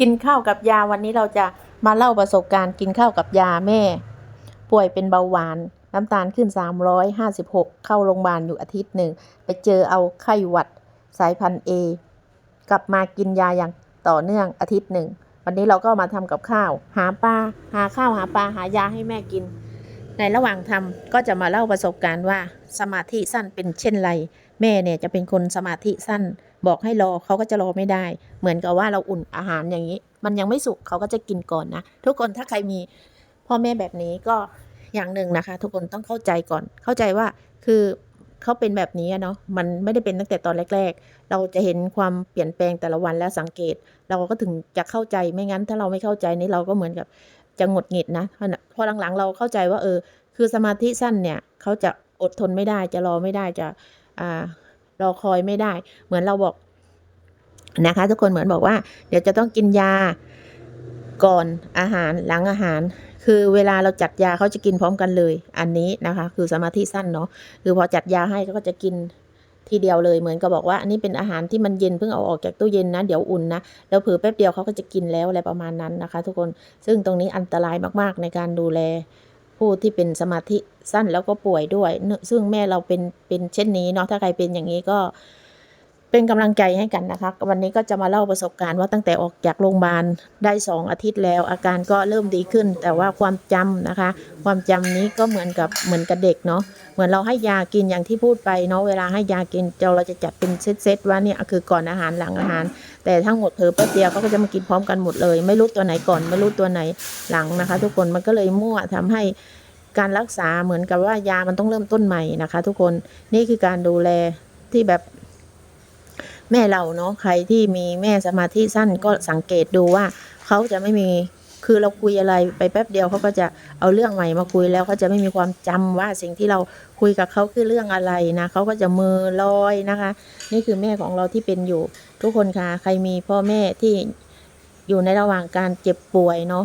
กินข้าวกับยาวันนี้เราจะมาเล่าประสบการณ์กินข้าวกับยาแม่ ป่วยเป็นเบาหวาน น้ำตาลขึ้น 356 เข้าโรงพยาบาลอยู่อาทิตย์หนึ่ง ไปเจอเอาไข้หวัดสายพันธุ์เอกลับมากินยาอย่างต่อเนื่องอาทิตย์หนึ่ง วันนี้เราก็มาทำกับข้าว หาปลาหาข้าวหาปลาหายาให้แม่กิน ในระหว่างทำก็จะมาเล่าประสบการณ์ว่าสมาธิสั้นเป็นเช่นไร แม่เนี่ยจะเป็นคนสมาธิสั้น บอกให้รอเขาก็จะรอไม่ได้ เหมือนกับว่าเราอุ่นอาหารอย่างนี้ มันยังไม่สุกเขาก็จะกินก่อนนะ ทุกคนถ้าใครมีพ่อแม่แบบนี้ก็อย่างหนึ่งนะคะ ทุกคนต้องเข้าใจก่อน เข้าใจว่าคือเขาเป็นแบบนี้เนาะมันไม่ได้เป็นตั้งแต่ตอนแรก ๆ เราจะเห็นความเปลี่ยนแปลงแต่ละวันแล้วสังเกต เราก็ถึงจะเข้าใจไม่งั้น ถ้าเราไม่เข้าใจนี่เราก็เหมือนกับจะหงุดหงิดนะพอหลังๆ เราเข้าใจว่าเออ คือสมาธิสั้นเนี่ยเขาจะอดทนไม่ได้จะรอไม่ได้จะอ่า รอคอยไม่ได้ เหมือนเราบอกนะคะ ทุกคนเหมือนบอกว่า เดี๋ยวจะต้องกินยาก่อนอาหารหลังอาหาร คือเวลาเราจัดยาเขาจะกินพร้อมกันเลย อันนี้นะคะ คือสมาธิสั้นเนาะคือพอจัดยาให้เขาก็จะกินทีเดียวเลยเหมือนกับบอกว่าอันนี้เป็นอาหารที่มันเย็นเพิ่งเอาออกจากตู้เย็นนะเดี๋ยวอุ่นนะแล้วเผือแป๊บเดียวเขาก็จะกินแล้วอะไรประมาณนั้นนะคะ ทุกคนซึ่งตรงนี้อันตรายมากๆในการดูแล ผู้ที่เป็นสมาธิสั้นแล้วก็ป่วยด้วย ซึ่งแม่เราเป็นเป็นเช่นนี้เนาะถ้าใครเป็นอย่างนี้ก็ เป็นกำลังใจให้กันนะคะ วันนี้ก็จะมาเล่าประสบการณ์ว่าตั้งแต่ออกจากโรงพยาบาลได้สองอาทิตย์แล้ว อาการก็เริ่มดีขึ้น แต่ว่าความจำนะคะ ความจำนี้ก็เหมือนกับเหมือนกับเด็กเนาะเหมือนเราให้ยากินอย่างที่พูดไปเนาะเวลาให้ยากินเราจะจัดเป็นเซตๆว่าเนี่ยคือก่อนอาหารหลังอาหาร แต่ทั้งหมดเผลอแป๊บเดียวก็จะมากินพร้อมกันหมดเลย ไม่รู้ตัวไหนก่อนไม่รู้ตัวไหนหลังนะคะ ทุกคนมันก็เลยมั่วทำให้การรักษาเหมือนกับว่ายามันต้องเริ่มต้นใหม่นะคะ ทุกคนนี่คือการดูแลที่แบบ แม่เราเนาะใครที่มีแม่สมาธิสั้นก็สังเกตดูว่าเขาจะไม่มีคือเราคุยอะไรไปแป๊บเดียวเขาก็จะเอาเรื่องใหม่มาคุยแล้วเขาจะไม่มีความจำว่าสิ่งที่เราคุยกับเขาคือเรื่องอะไรนะเขาก็จะมือลอยนะคะ นี่คือแม่ของเราที่เป็นอยู่ ทุกคนค่ะใครมีพ่อแม่ที่อยู่ในระหว่างการเจ็บป่วยเนาะ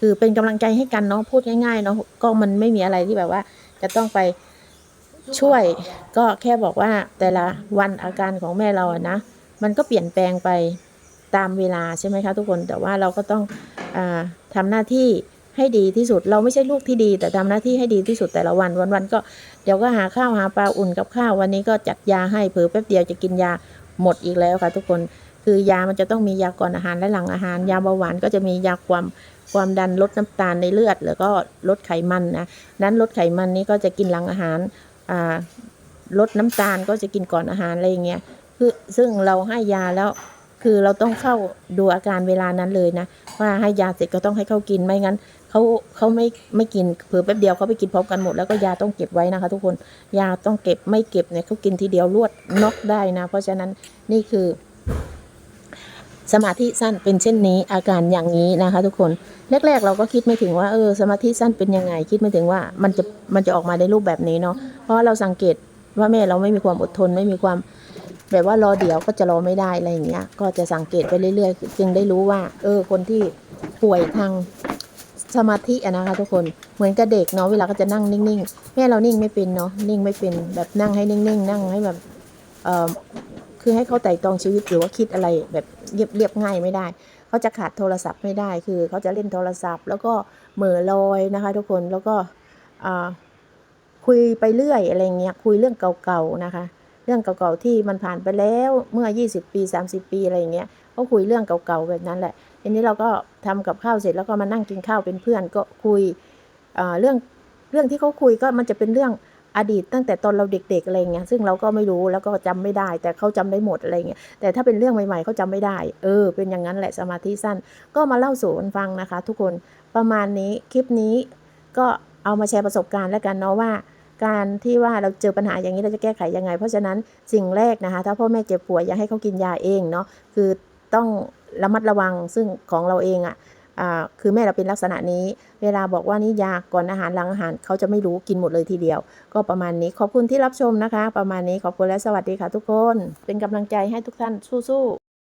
คือเป็นกำลังใจให้กันเนาะพูดง่ายๆเนาะก็มันไม่มีอะไรที่แบบว่าจะต้องไป ช่วยก็แค่บอกว่าแต่ละวันอาการของแม่เราอะนะ มันก็เปลี่ยนแปลงไปตามเวลาใช่ไหมคะทุกคนแต่ว่าเราก็ต้องอาทำหน้าที่ให้ดีที่สุด เราไม่ใช่ลูกที่ดี แต่ทำหน้าที่ให้ดีที่สุดแต่ละวันวันๆก็เดี๋ยวก็หาข้าวหาปลาอุ่นกับข้าววันนี้ก็จัดยาให้เผื่อแป๊บเดียวจะกินยาหมดอีกแล้วค่ะทุกคนคือยามันจะต้องมียาก่อนอาหารและหลังอาหาร ยาเบาหวานก็จะมียาความความดันลดน้ำตาลในเลือด แล้วก็ลดไขมันนะนั้นลดไขมันนี้ก็จะกินหลังอาหาร ลดน้ำตาลก็จะกินก่อนอาหารอะไรอย่างเงี้ยคือซึ่งเราให้ยาแล้วคือเราต้องเข้าดูอาการเวลานั้นเลยนะ ว่าให้ยาเสร็จก็ต้องให้เขากินไม่งั้นเขาเขาไม่ไม่กินเผื่อแป๊บเดียวเขาไปกินพร้อมกันหมดแล้วก็ยาต้องเก็บไว้นะคะ ทุกคนยาต้องเก็บไม่เก็บเนี่ยเขากินทีเดียวรวดน็อกได้นะ เพราะฉะนั้นนี่คือ สมาธิสั้นเป็นเช่นนี้อาการอย่างนี้นะคะ ทุกคนแรกๆ เราก็คิดไม่ถึงว่าเออสมาธิสั้นเป็นยังไง คิดไม่ถึงว่ามันจะมันจะออกมาในรูปแบบนี้เนาะเพราะเราสังเกตว่าแม่เราไม่มีความอดทนไม่มีความแบบว่ารอเดี๋ยวก็จะรอไม่ได้อะไรอย่างเงี้ยก็จะสังเกตไปเรื่อยๆ จึงได้รู้ว่า เออ คนที่ป่วยทางสมาธิอะนะคะ ทุกคนเหมือนกับเด็กเนาะเวลาก็จะนั่งนิ่งๆแม่เรานิ่งไม่เป็นเนาะนิ่งไม่เป็นแบบนั่งให้นิ่งๆ นั่งให้แบบเออ คือให้เขาไต่ตรองชีวิตหรือว่าคิดอะไรแบบเรียบเรียบง่ายไม่ได้ เขาจะขาดโทรศัพท์ไม่ได้ คือเขาจะเล่นโทรศัพท์ แล้วก็เหม่อลอยนะคะ ทุกคนแล้วก็คุยไปเรื่อยอะไรเงี้ยคุยเรื่องเก่าๆนะคะ เรื่องเก่าๆที่มันผ่านไปแล้วเมื่อ 20 ปี 30 ปีอะไรเงี้ยก็คุยเรื่องเก่าๆแบบนั้นแหละทีนี้เราก็ทำกับข้าวเสร็จแล้วก็มานั่งกินข้าวเป็นเพื่อนก็คุยเรื่องเรื่องที่เขาคุยก็มันจะเป็นเรื่อง อดีตตั้งแต่ตอนเราเด็กๆอะไรเงี้ยซึ่งเราก็ไม่รู้แล้วก็จำไม่ได้ แต่เขาจำได้หมดอะไรเงี้ยแต่ถ้าเป็นเรื่องใหม่ๆเขาจำไม่ได้ เออ เป็นอย่างนั้นแหละสมาธิสั้น ก็มาเล่าสู่กันฟังนะคะ ทุกคนประมาณนี้คลิปนี้ก็เอามาแชร์ประสบการณ์แล้วกันเนาะว่า การที่ว่าเราเจอปัญหาอย่างนี้เราจะแก้ไขยังไง เพราะฉะนั้นสิ่งแรกนะคะ ถ้าพ่อแม่เจ็บป่วยอย่าให้เขากินยาเองเนาะคือต้องระมัดระวังซึ่งของเราเองอะ่ะ คือแม่เราเป็นลักษณะนี้ เวลาบอกว่านี่ยาก่อนอาหารหลังอาหารเขาจะไม่รู้กินหมดเลยทีเดียว ก็ประมาณนี้ขอบคุณที่รับชมนะคะ ประมาณนี้ขอบคุณและสวัสดีค่ะทุกคน เป็นกำลังใจให้ทุกท่านสู้ๆ